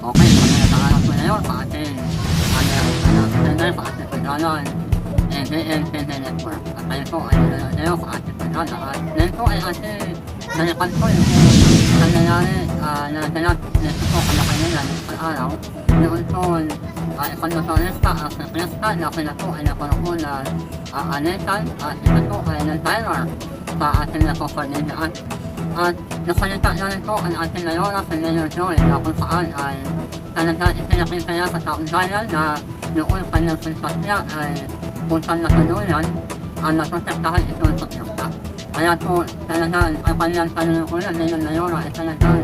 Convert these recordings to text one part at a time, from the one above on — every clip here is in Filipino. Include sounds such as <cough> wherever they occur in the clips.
Okay, kami sa anak ko ngayon sa ating ano, ano, sender sa ating pagdalan. NDNPN Network. At ngayon po ay nalayo sa ating pagdalan. At ngayon po ay ating nalipan po yung nangyayari ah, na ganap nito po kanya-kanya ng araw. Noon po ay konmotorista at siklista na sila po ay nakuroon na uh, anetan at ito po ay nag-timer sa ating nakokoordinaan. At nasalita na po ang ating layora sa Mayor Joy na kung saan ay talaga ipinakita niya sa taong bayan na noong kanyang simpatsya ay puntan na tuluyan ang naprotektahan ito sa siklista. Kaya po talaga ang kanyang panunungkulan ngayon layora ay talagang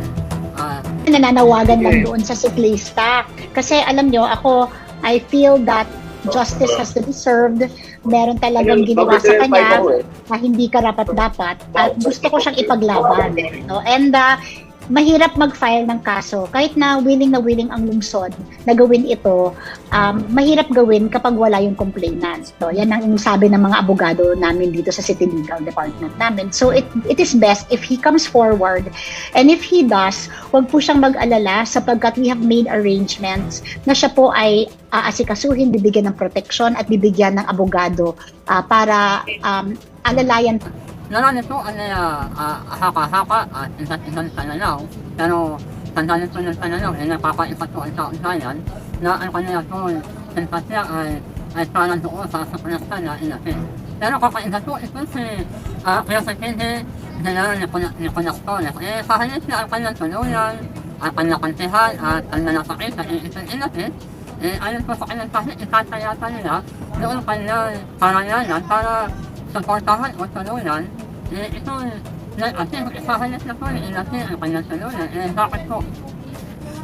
ah, nananawagan lang doon sa siklista. Kasi alam nyo, ako, I feel that justice has to be served. Meron talagang ginawa sa kanya na hindi karapat-dapat at gusto ko siyang ipaglaban. No? And uh, mahirap mag-file ng kaso. Kahit na willing na willing ang lungsod na gawin ito, um, mahirap gawin kapag wala yung complainant. So, yan ang sabi ng mga abogado namin dito sa City Legal Department namin. So, it, it is best if he comes forward and if he does, wag po siyang mag-alala sapagkat we have made arrangements na siya po ay aasikasuhin, bibigyan ng protection at bibigyan ng abogado ah, para um, alalayan Naroon ito ang uh, uh, haka-haka at isa't isang pananaw. Pero tandaan ito ng pananaw ay napapaipat ko ang taong bayan na ang kanila po simpatya ay ay parang doon sa sakunasta na inapin. Pero kakaiba to ito si uh, kaya sa kindi General Nicolasco eh kahalit na ang kanyang tuluyan, ang kanyang kantihan at ang nanapakit sa isang inapin eh ayon po sa kanyang kahit ikatayatan nila doon kanyang parayanan para suportahan o tuluyan, eh, ito, na, ate, isahalit na po, eh, ate, ang kanyang tuluyan, eh, bakit po?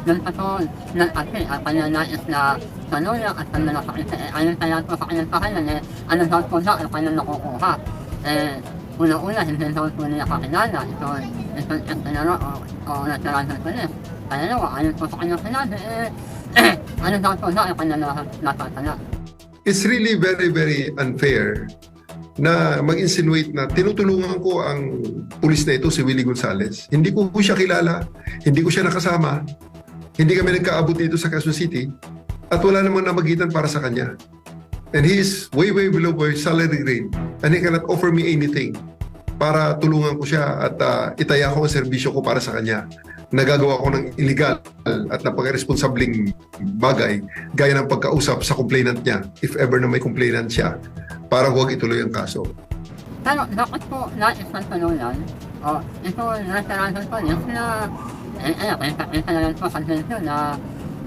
Nang pato ng ate, ang kanyang nais na tuluyan at ang nanapakita, eh, ayon kaya po sa kanyang tahanan, eh, ano daw po na ang kanyang nakukuha? Eh, una-una, hindi daw po niya kakilala, ito, ito, ito, ito, o, o, natural ng pulis. Kaya nawa, ayon po sa kanyang sinabi, eh, <clears throat> ano daw po na ang kanyang natatala. It's really very, very unfair na mag-insinuate na tinutulungan ko ang pulis na ito, si Willie Gonzales. Hindi ko po siya kilala, hindi ko siya nakasama, hindi kami nagkaabot dito sa Quezon City, at wala namang namagitan para sa kanya. And he is way, way below my salary grade, and he cannot offer me anything para tulungan ko siya at uh, itaya ko ang serbisyo ko para sa kanya. Nagagawa ko ng illegal at napaka-responsabling bagay gaya ng pagkausap sa complainant niya if ever na may complainant siya para huwag ituloy ang kaso. Pero bakit po nais ng tuluyan? O, ito restaurant po niya na, eh, eh, kita, kita na lang po sa video na,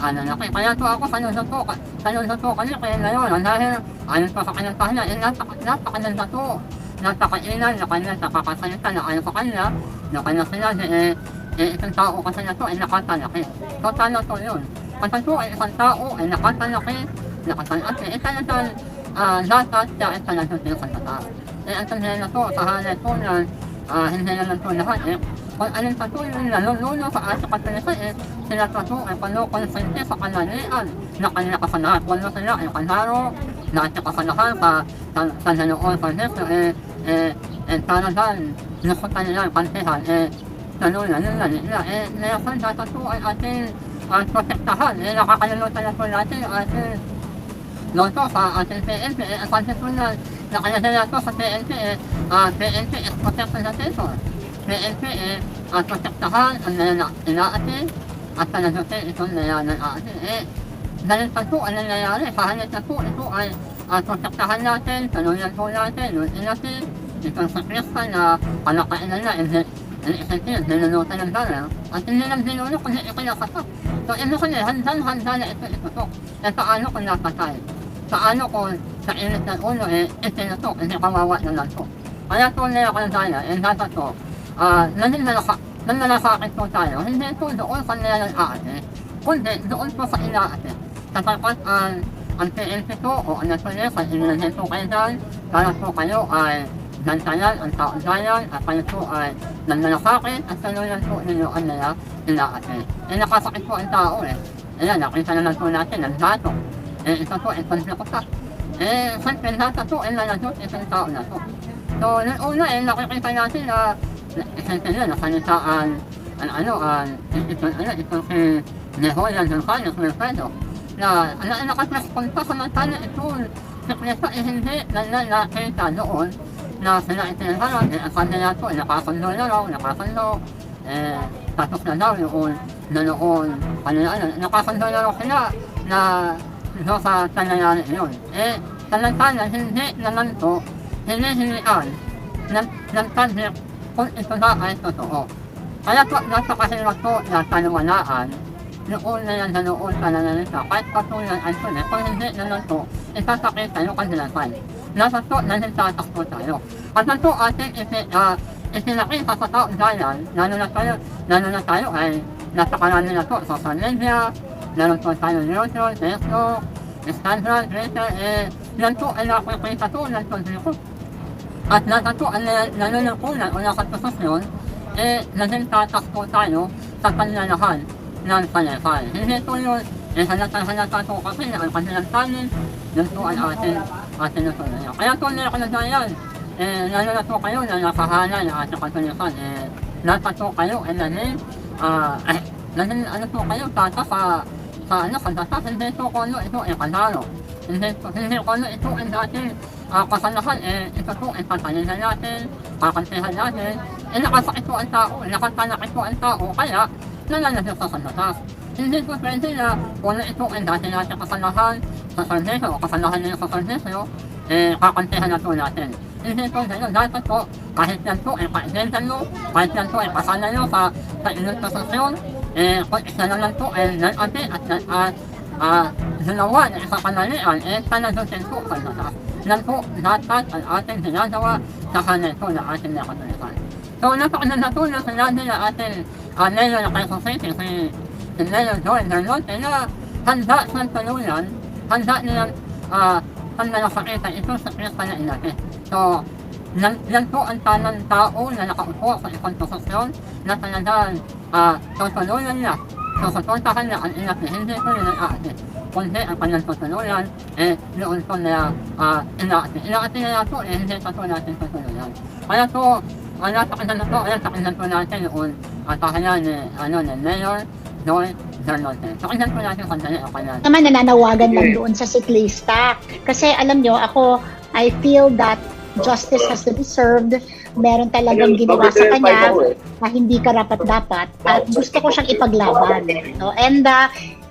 ano na, kaya, kaya po ako sanunod po, ka- sanunod po kanya, kaya ngayon, dahil, ayon po sa kanyang kahina, eh, napaka, napakaganda to, napakainan, na kanya nakakasalita, na ayon sa kanya, na kanya sinabi, eh, eh, isang tao kasi na to, ay nakatalaki. So, talo to yun. Kasi po, ay isang tao, ay nakatalaki, nakatalaki, eh, talagang, ah, dapat siya ay talagang pinakatataas. Eh, ang sabihin na to, sa halit po na, ah, hindi na lang po lahat eh. Kung alin pa to yung naluluno sa asa katalisa eh, sila pa to ay panukonsente sa kanalian na kanila kasalahan. Wala sila ay kanaro, na at kasalahan sa, sa, sa nanoon sa eh, eh, eh, talagang nakutan nila ang kantihan eh, nalunan nila nila eh, nayakan data to ay ating uh, protektahan na po natin ang ating Loto sa ating PNP, eh, ang concept po na nakalagay to sa PNP, eh, ah, PNP is protection sa sensor. PNP, eh, ang protektahan ang nana inaate at talagutin itong nayanan aate. Eh, ganun pa po ang nangyayari, sa halit na po, ito ay ah, protektahan natin, talunan po natin, lutin natin, itong sakrista na palakainan na, hindi, Effective, nilunutan ng dala. At hindi lang niluno kundi ikinakasap. So, ito ko handang-handa na ito, to. Eh, paano kung napatay? Paano kung sa init ng ulo, eh, itinutok, hindi kawawa na lang to. Kaya to nila ko ng dala, eh, dapat to, ah, nandun na naka, nanlalakakit po tayo, hindi po doon sa nila ng aate, kundi doon po sa inaate. Sapagkat ang ang PNP po o ang nasunod sa inilagay po kayo dyan, para po kayo ay nantayan ang taong bayan at kayo po ay nanlalakakit at salunan po ninyo ang nila inaate. Eh nakasakit po ang tao eh. Ayan, nakita na lang po natin ang dato. Eh ito po, eh konflikta. Eh, siyempre lahat po ay nalagot isang tao na to. So, nung una eh, nakikita natin na, na siyempre na, nasalitaan, ang ano, ang, ito, ano, ito si ni Julian Gonzalez Wilfredo na na nakatranspon pa samantala itong sekreto eh hindi na na nakita doon na sila itinagalan eh ang kanila po eh, nakasundo na raw, nakasundo eh tapos na daw yung nanoon kanila ano, nakasundo na raw sila na sa tanayari yun eh samantala hindi naman po hinihilian ng, ng public kung ito na ay totoo kaya po napakahirap po na panawalaan noon na yan na noon pa nananita kahit patuloy ang tuloy kung hindi na lang po itasakit tayo kanilatan nasa po na nagtatakbo tayo at na po ating isi, uh, isinakita sa tao dahil lalo na tayo lalo na tayo ay nasa karami na po social media meron po tayo YouTube, Facebook, Instagram, Twitter, eh, ay po ng publiko at nasa po ang nanunungkulan o nakaposisyon, eh, naging tatakbo tayo sa panlalahan ng palekal. Hindi yun, eh, halata-halata po kasi na ang kanilang talent, po ang ating, ating natuloy. Kaya po nila ko na yan, eh, lalo na po kayo na nakahala ng ating katulikan, eh, nasa po kayo, eh, naging, ah, eh, naging, ano po kayo, tata sa, sa, ano, kagata, hindi po ko ano, ito, eh, kanalo. Hindi hindi ko ano, ito, ang dating, uh, kasalahan, eh, ito po, eh, patayin na natin, kakantihan natin, eh, nakasakit po ang tao, nakapanakit po ang tao, kaya, nalalagyan sa kasalahan. Hindi po pwede na, kung ito ang dati natin kasalahan, sa sarnesyo, o kasalahan nila sa sarnesyo, eh, kakantihan na po natin. Hindi po gano'n, dapat po, kahit yan po, eh, kaidentan mo, kahit yan po, eh, kasala nyo sa, sa inyong posisyon, eh, kung isa na lang po, eh, nalati at, at, ah, dalawa na isa kanalian, eh, talagutin po sa lahat. Yan po, dapat ang ating ginagawa sa kanil po na ating nakatulisan. So, sa lahat nila ating uh, Mayor na kayo Society, si, si Mayor Joel Garlote, na handa siyang tuluyan, handa nilang, ah, handa na sakita ito sa krista na inate. So, yan, yan po ang tanang tao na nakaupo sa isang posisyon na talagang ah, tutuluyan niya. So, suportahan niya ang inate, hindi po yun ang ate. Kundi ang kanyang tutuluyan, eh, noon po na uh, inaate. Inaate na po, eh, hindi pa po natin tutuluyan. Kaya po, ang napakaganda po, ayan, pakinggan po natin yung at pakinggan ni, ano, ni Mayor Joy. Pakinggan po natin saan ako yan. naman nananawagan lang doon sa siklista. Kasi alam nyo, ako, I feel that justice has to be served. Meron talagang ginawa sa kanya na hindi karapat-dapat at gusto ko siyang ipaglaban. No? And uh,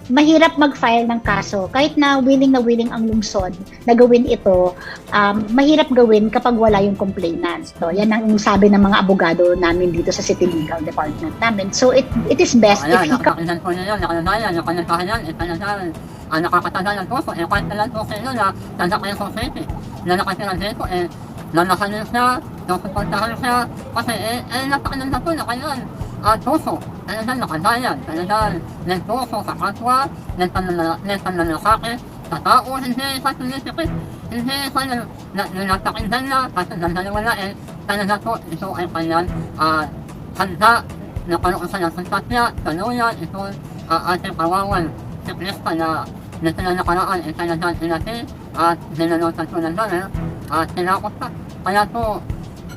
mahirap mag-file ng kaso. Kahit na willing na willing ang lungsod na gawin ito, um, mahirap gawin kapag wala yung complainant. So, yan ang sabi ng mga abogado namin dito sa City Legal Department namin. So, it it is best if Ayan, he nakakailan po niya yun, nakalalayan, nakalalayan, eh, talagang, ah, nakakatagal ng puso, eh, kahit talan po kayo na, tanda na nakatira dito, eh, nanakalil siya, nakupuntahan siya, kasi, eh, eh, napakaganda po na kayo, ah, puso, talagang nakalayan, talagang, nagpuso sa kapwa, nagpananakakit, sa tao, hindi sa tulisikit, hindi sa nanatakinggan na, kasi ganda wala, eh, talaga po, ito ay kanyang, ah, handa nakaroon sa nagsimpatya, taluyan, ito ang ating kawawan. Siklista na na sila nakaraan ay talagang inati. At dinalotan po ng dami at tinakot pa. Kaya po,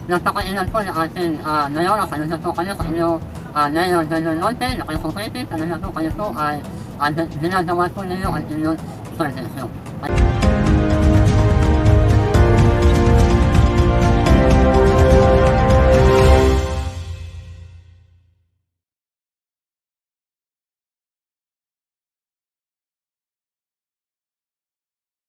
napakainan po ng ating uh, nayora, kaya na po kayo sa inyo uh, Mayor General Lonte, na kayo society, kaya na po kayo po ay uh, dinagawa po ninyo ang inyong servisyo. At